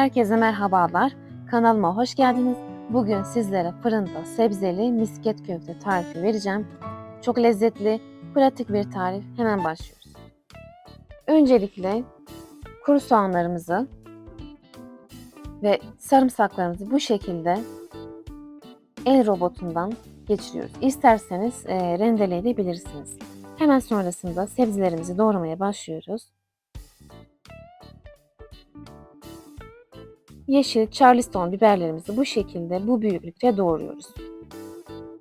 Herkese merhabalar. Kanalıma hoş geldiniz. Bugün sizlere fırında sebzeli misket köfte tarifi vereceğim. Çok lezzetli, pratik bir tarif. Hemen başlıyoruz. Öncelikle kuru soğanlarımızı ve sarımsaklarımızı bu şekilde el robotundan geçiriyoruz. İsterseniz e, rendeleyebilirsiniz. Hemen sonrasında sebzelerimizi doğramaya başlıyoruz. Yeşil Charleston biberlerimizi bu şekilde bu büyüklükte doğruyoruz.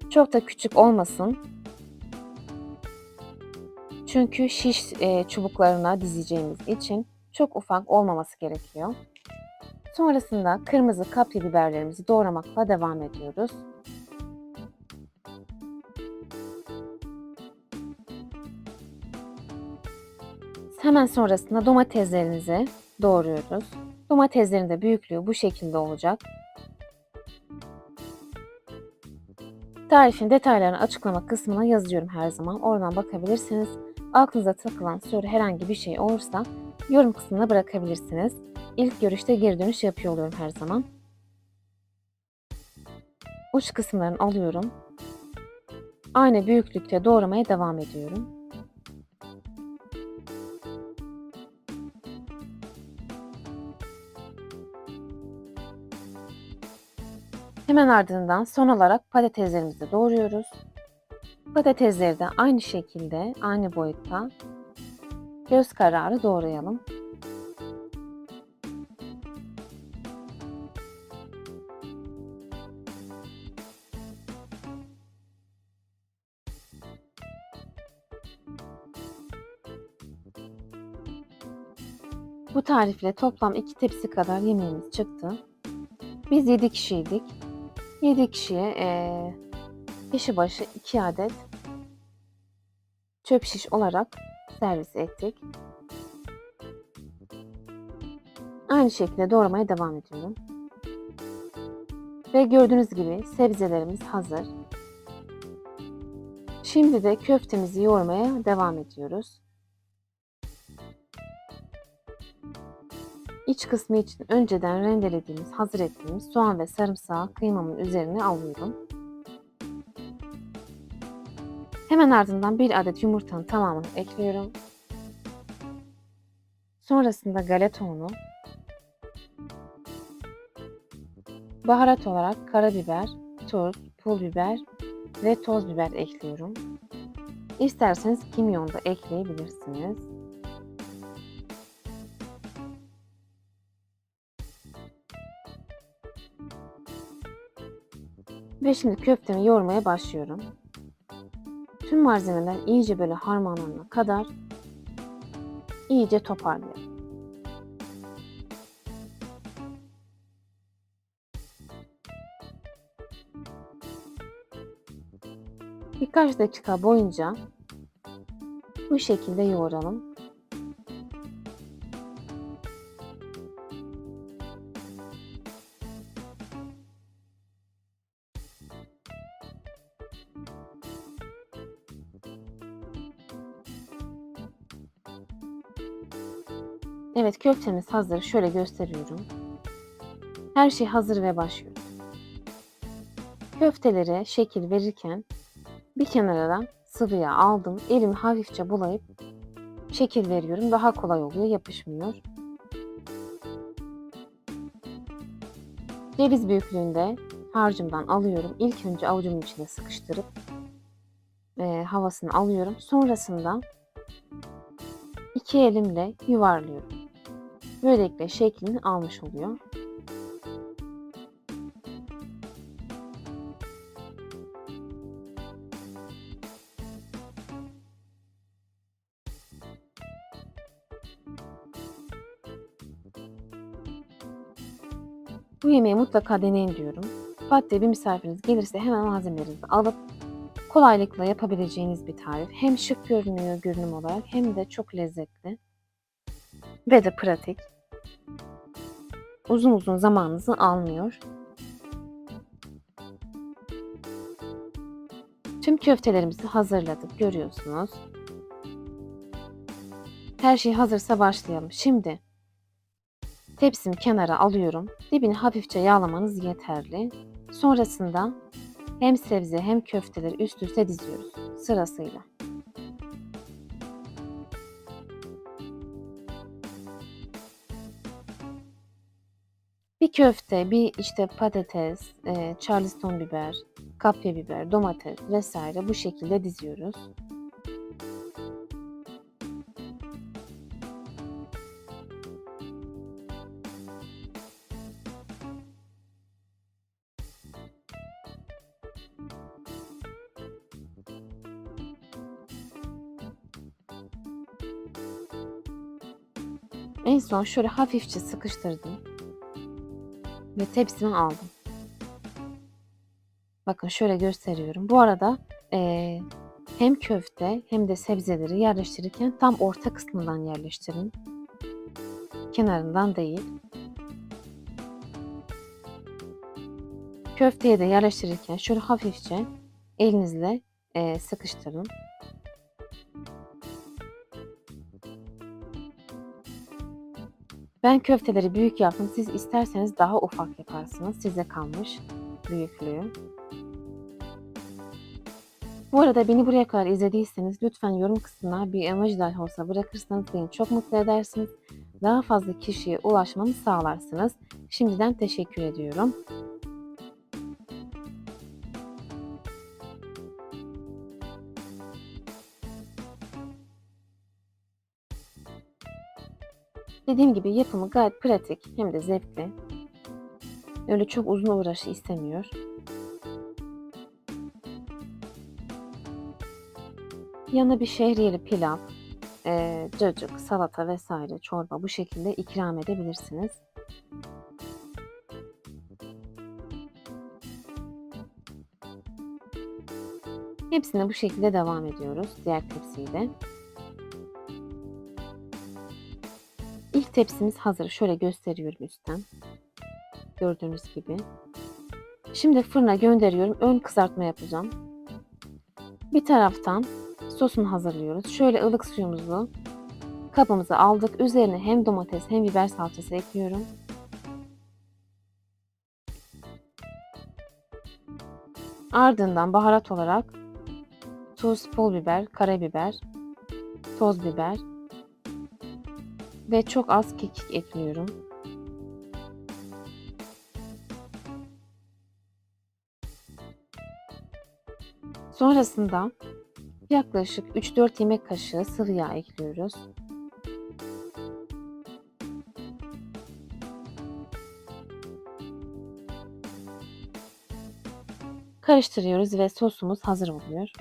Çok da küçük olmasın. Çünkü şiş e, çubuklarına dizeceğimiz için çok ufak olmaması gerekiyor. Sonrasında kırmızı kapya biberlerimizi doğramakla devam ediyoruz. Hemen sonrasında domateslerimizi doğruyoruz. Domateslerin de büyüklüğü bu şekilde olacak. Tarifin detaylarını açıklama kısmına yazıyorum her zaman. Oradan bakabilirsiniz. Aklınıza takılan soru herhangi bir şey olursa yorum kısmına bırakabilirsiniz. İlk görüşte geri dönüş yapıyor oluyorum her zaman. Uç kısımlarını alıyorum. Aynı büyüklükte doğramaya devam ediyorum. Hemen ardından son olarak patateslerimizi doğruyoruz. Patatesleri de aynı şekilde, aynı boyutta göz kararı doğrayalım. Bu tarifle toplam 2 tepsi kadar yemeğimiz çıktı. Biz 7 kişiydik. 7 kişiye e, kişi başı 2 adet çöp şiş olarak servis ettik. Aynı şekilde doğramaya devam ediyorum. Ve gördüğünüz gibi sebzelerimiz hazır. Şimdi de köftemizi yoğurmaya devam ediyoruz. İç kısmı için önceden rendelediğimiz, hazır ettiğimiz soğan ve sarımsağı kıymamın üzerine alıyorum. Hemen ardından bir adet yumurtanın tamamını ekliyorum. Sonrasında galeta unu, baharat olarak karabiber, tuz, pul biber ve toz biber ekliyorum. İsterseniz kimyon da ekleyebilirsiniz. Ve şimdi köftemi yoğurmaya başlıyorum. Tüm malzemeler iyice böyle harmanlanana kadar iyice toparlıyorum. Birkaç dakika boyunca bu şekilde yoğuralım. Evet köftemiz hazır. Şöyle gösteriyorum. Her şey hazır ve başlıyoruz. Köftelere şekil verirken bir kenara sıvı yağ aldım. Elimi hafifçe bulayıp şekil veriyorum. Daha kolay oluyor, yapışmıyor. Ceviz büyüklüğünde harcımdan alıyorum. İlk önce avucumun içine sıkıştırıp e, havasını alıyorum. Sonrasında iki elimle yuvarlıyorum. Böylelikle şeklini almış oluyor. Bu yemeği mutlaka deneyin diyorum. Fatih'te bir misafiriniz gelirse hemen malzemelerinizi alıp kolaylıkla yapabileceğiniz bir tarif. Hem şık görünüyor görünüm olarak hem de çok lezzetli ve de pratik. Uzun uzun zamanınızı almıyor. Tüm köftelerimizi hazırladık görüyorsunuz. Her şey hazırsa başlayalım. Şimdi Tepsimi kenara alıyorum. Dibini hafifçe yağlamanız yeterli. Sonrasında hem sebze hem köfteleri üst üste diziyoruz sırasıyla. Bir köfte, bir işte patates, e, charleston biber, kapya biber, domates vesaire bu şekilde diziyoruz. En son şöyle hafifçe sıkıştırdım ve tepsime aldım. Bakın şöyle gösteriyorum. Bu arada eee, hem köfte hem de sebzeleri yerleştirirken tam orta kısmından yerleştirin. Kenarından değil. Köfteye de yerleştirirken şöyle hafifçe elinizle eee, sıkıştırın. Ben köfteleri büyük yaptım. Siz isterseniz daha ufak yaparsınız. Size kalmış büyüklüğü. Bu arada beni buraya kadar izlediyseniz lütfen yorum kısmına bir emoji dahi olsa bırakırsanız beni çok mutlu edersiniz. Daha fazla kişiye ulaşmamı sağlarsınız. Şimdiden teşekkür ediyorum. Dediğim gibi yapımı gayet pratik hem de zevkli. Öyle çok uzun uğraşı istemiyor. Yanına bir şehriyeli pilav, eee, cacık, salata vesaire, çorba bu şekilde ikram edebilirsiniz. Hepsine bu şekilde devam ediyoruz. Diğer tepsiyi de. Tepsimiz hazır. Şöyle gösteriyorum üstten. Gördüğünüz gibi. Şimdi fırına gönderiyorum. Ön kızartma yapacağım. Bir taraftan sosunu hazırlıyoruz. Şöyle ılık suyumuzu kabımıza aldık. Üzerine hem domates hem biber salçası ekliyorum. Ardından baharat olarak tuz, pul biber, karabiber, toz biber ve çok az kekik ekliyorum. Sonrasında yaklaşık 3-4 yemek kaşığı sıvı yağ ekliyoruz. Karıştırıyoruz ve sosumuz hazır oluyor.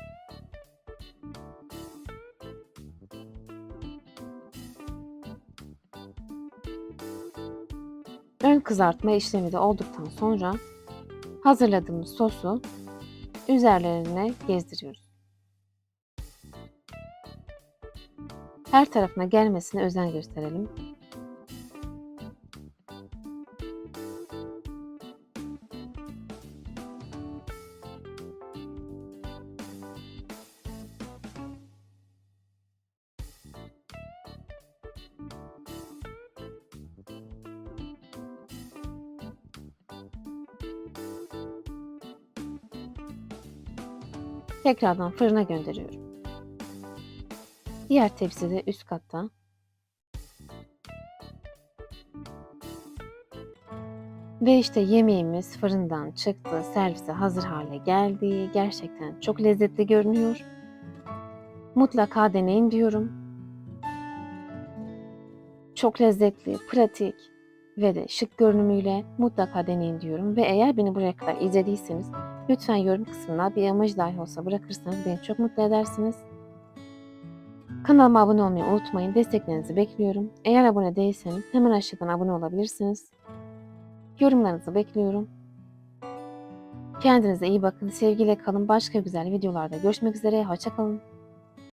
Ön kızartma işlemi de olduktan sonra hazırladığımız sosu üzerlerine gezdiriyoruz. Her tarafına gelmesine özen gösterelim. Tekrardan fırına gönderiyorum. Diğer tepsi de üst katta. Ve işte yemeğimiz fırından çıktı, servise hazır hale geldi. Gerçekten çok lezzetli görünüyor. Mutlaka deneyin diyorum. Çok lezzetli, pratik ve de şık görünümüyle mutlaka deneyin diyorum. Ve eğer beni buraya kadar izlediyseniz lütfen yorum kısmına bir emoji dahi olsa bırakırsanız beni çok mutlu edersiniz. Kanalıma abone olmayı unutmayın. Desteklerinizi bekliyorum. Eğer abone değilseniz hemen aşağıdan abone olabilirsiniz. Yorumlarınızı bekliyorum. Kendinize iyi bakın. Sevgiyle kalın. Başka güzel videolarda görüşmek üzere. Hoşçakalın.